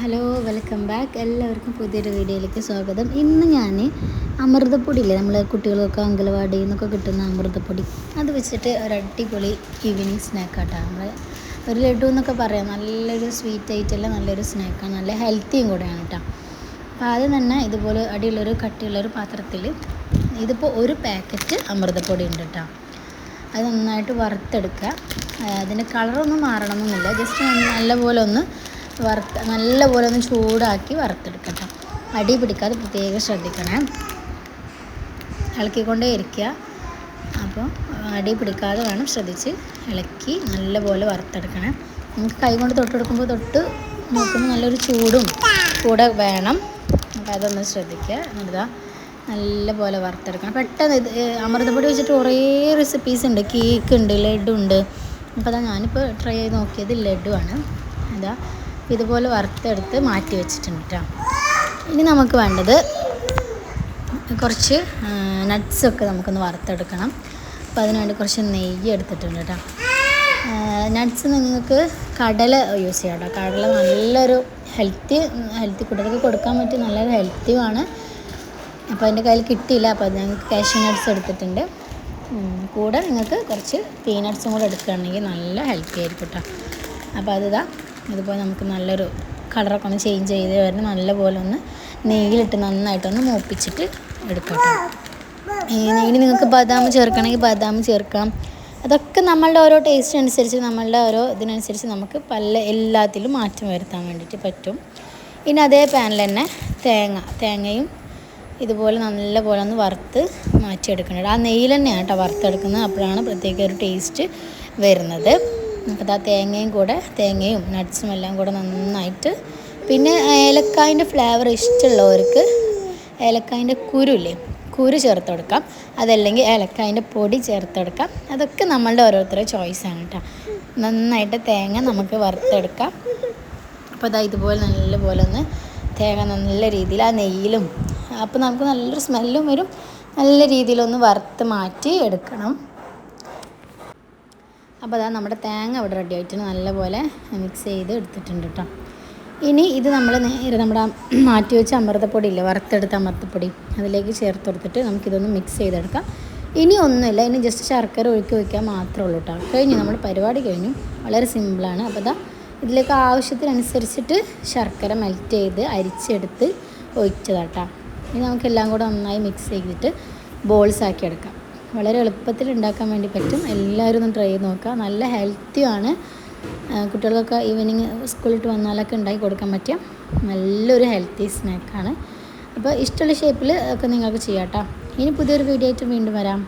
Hello welcome back എല്ലാവർക്കും പുതിയൊരു വീഡിയോയിലേക്ക് സ്വാഗതം. ഇന്ന് ഞാൻ അമൃതപ്പൊടി ഇല്ലേ നമ്മൾ കുട്ടികൾക്കൊക്കെ അങ്കലവാടിയിൽ നിന്നൊക്കെ കിട്ടുന്ന അമൃതപ്പൊടി. അത് വെച്ചിട്ട് ഒരു അടിപൊളി ഈവനിങ് സ്നാക്കാട്ടോ നമ്മൾ ഒരു ലഡു എന്നൊക്കെ പറയാം. നല്ലൊരു സ്വീറ്റ് ആയിട്ടുള്ള നല്ലൊരു സ്നാക്കാണ് നല്ല ഹെൽത്തിയും കൂടെയാണ് കേട്ടോ അപ്പോൾ ആദ്യം തന്നെ ഇതുപോലെ അടിയുള്ളൊരു കട്ടിയുള്ളൊരു പാത്രത്തിൽ ഇതിപ്പോൾ ഒരു പാക്കറ്റ് അമൃതപ്പൊടി ഉണ്ട് കേട്ടോ അത് നന്നായിട്ട് വറുത്തെടുക്കുക. അതിന്റെ കളറൊന്നും മാറണമെന്നില്ല ജസ്റ്റ് നല്ലപോലെ ഒന്ന് വറുത്ത് നല്ലപോലെ ഒന്ന് ചൂടാക്കി വറുത്തെടുക്കട്ടെ. അടി പിടിക്കാതെ പ്രത്യേകം ശ്രദ്ധിക്കണേ. ഇളക്കിക്കൊണ്ടേ ഇരിക്കുക. അപ്പോൾ അടി പിടിക്കാതെ വേണം ശ്രദ്ധിച്ച് ഇളക്കി നല്ലപോലെ വറുത്തെടുക്കണേ. നമുക്ക് കൈ കൊണ്ട് തൊട്ടെടുക്കുമ്പോൾ തൊട്ട് നോക്കുമ്പോൾ നല്ലൊരു ചൂടും കൂടെ വേണം. അപ്പോൾ അതൊന്ന് ശ്രദ്ധിക്കുക. എന്നിട്ടാ നല്ലപോലെ വറുത്തെടുക്കണം. പെട്ടെന്ന് ഇത് അമൃതപ്പൊടി വെച്ചിട്ട് കുറേ റെസിപ്പീസ് ഉണ്ട്. കേക്ക് ഉണ്ട് ലഡു ഉണ്ട്. അപ്പോൾ അതാ ഞാനിപ്പോൾ ട്രൈ ചെയ്ത് നോക്കിയത് ലഡു ആണ്. അതാ ഇതുപോലെ വറുത്തെടുത്ത് മാറ്റി വെച്ചിട്ടുണ്ട് കേട്ടോ ഇനി നമുക്ക് വേണ്ടത് കുറച്ച് നട്ട്സൊക്കെ നമുക്കൊന്ന് വറുത്തെടുക്കണം. അപ്പോൾ അതിനുവേണ്ടി കുറച്ച് നെയ്യ് എടുത്തിട്ടുണ്ട് കേട്ടോ നട്ട്സ് നിങ്ങൾക്ക് കടല യൂസ് ചെയ്യാം കേട്ടോ കടല നല്ലൊരു ഹെൽത്തി ഹെൽത്തി കുട്ടികൾക്ക് കൊടുക്കാൻ പറ്റിയ നല്ലൊരു ഹെൽത്തിയുമാണ് അപ്പോൾ എന്റെ കയ്യിൽ കിട്ടിയില്ല. അപ്പോൾ ഞങ്ങൾക്ക് കാഷ്യൂ നട്ട്സ് എടുത്തിട്ടുണ്ട്. കൂടെ നിങ്ങൾക്ക് കുറച്ച് പീനട്ട്സും കൂടെ എടുക്കുകയാണെങ്കിൽ നല്ല ഹെൽത്തി ആയിരിക്കും കേട്ടോ അപ്പോൾ അതിതാ ഇതുപോലെ നമുക്ക് നല്ലൊരു കളറൊക്കെ ഒന്ന് ചേഞ്ച് ചെയ്ത് വരുന്ന നല്ലപോലെ ഒന്ന് നെയ്യിലിട്ട് നന്നായിട്ടൊന്ന് മൂപ്പിച്ചിട്ട് എടുക്കാം ഈ നെയ്യിൽ നിങ്ങൾക്ക് ബദാം ചേർക്കണമെങ്കിൽ ബദാം ചേർക്കാം. അതൊക്കെ നമ്മളുടെ ഓരോ ടേസ്റ്റ് അനുസരിച്ച് നമ്മളുടെ ഓരോ ഇതിനനുസരിച്ച് നമുക്ക് പല എല്ലാത്തിലും മാറ്റം വരുത്താൻ വേണ്ടിയിട്ട് പറ്റും. ഇനി അതേ പാനിൽ തന്നെ തേങ്ങ തേങ്ങയും ഇതുപോലെ നല്ല പോലെ ഒന്ന് വറുത്ത് മാറ്റിയെടുക്കണം ആ നെയ്യിൽ തന്നെയാണ് കേട്ടോ വറുത്തെടുക്കുന്നത്. അപ്പോഴാണ് പ്രത്യേക ഒരു ടേസ്റ്റ് വരുന്നത്. അപ്പോൾ ആ തേങ്ങയും കൂടെ തേങ്ങയും നട്ട്സും എല്ലാം കൂടെ നന്നായിട്ട്. പിന്നെ ഏലക്കായന്റെ ഫ്ലേവർ ഇഷ്ടമുള്ളവർക്ക് ഏലക്കായന്റെ കുരുല്ലേ കുരു ചേർത്ത് കൊടുക്കാം. അതല്ലെങ്കിൽ ഏലക്കായന്റെ പൊടി ചേർത്ത് കൊടുക്കാം. അതൊക്കെ നമ്മളുടെ ഓരോരുത്തരുടെ ചോയ്സാണ് കേട്ടോ. നന്നായിട്ട് തേങ്ങ നമുക്ക് വറുത്തെടുക്കാം. അപ്പോൾ അതാ ഇതുപോലെ നല്ലപോലെ ഒന്ന് തേങ്ങ നല്ല രീതിയിൽ ആ നെയ്യിലും അപ്പോൾ നമുക്ക് നല്ലൊരു സ്മെല്ലും വരും. നല്ല രീതിയിലൊന്ന് വറുത്ത് മാറ്റി എടുക്കണം. അപ്പോൾ അതാ നമ്മുടെ തേങ്ങ ഇവിടെ റെഡി ആയിട്ടുണ്ട്. നല്ലപോലെ മിക്സ് ചെയ്ത് എടുത്തിട്ടുണ്ട് കേട്ടോ. ഇനി ഇത് നമ്മൾ നേരെ നമ്മുടെ മാറ്റി വെച്ച അമൃതപ്പൊടി ഇല്ലേ വറുത്തെടുത്ത അമൃതപ്പൊടി അതിലേക്ക് ചേർത്ത് കൊടുത്തിട്ട് നമുക്കിതൊന്ന് മിക്സ് ചെയ്തെടുക്കാം. ഇനി ഒന്നുമില്ല ഇനി ജസ്റ്റ് ശർക്കര ഒഴുക്കി വയ്ക്കാൻ മാത്രമേ ഉള്ളൂ കേട്ടോ. കഴിഞ്ഞു നമ്മൾ പരിപാടി കഴിഞ്ഞു. വളരെ സിമ്പിളാണ് അപ്പോൾ അതാ ഇതിലേക്ക് ആവശ്യത്തിനനുസരിച്ചിട്ട് ശർക്കര മെൽറ്റ് ചെയ്ത് അരിച്ചെടുത്ത് ഒഴിച്ചതാട്ടോ. ഇനി നമുക്കെല്ലാം കൂടെ നന്നായി മിക്സ് ചെയ്തിട്ട് ബോൾസ് ആക്കി എടുക്കാം. വളരെ എളുപ്പത്തിൽ ഉണ്ടാക്കാൻ വേണ്ടി പറ്റും. എല്ലാവരും ഒന്ന് ട്രൈ ചെയ്ത് നോക്കുക. നല്ല ഹെൽത്തിയാണ് കുട്ടികൾക്കൊക്കെ ഈവനിങ് സ്കൂളിട്ട് വന്നാലൊക്കെ ഉണ്ടാക്കി കൊടുക്കാൻ പറ്റിയ നല്ലൊരു ഹെൽത്തി സ്നാക്കാണ് അപ്പോൾ ഇഷ്ടമുള്ള ഷേപ്പിൽ ഒക്കെ നിങ്ങൾക്ക് ചെയ്യാം കേട്ടോ ഇനി പുതിയൊരു വീഡിയോ ആയിട്ട് വീണ്ടും വരാം.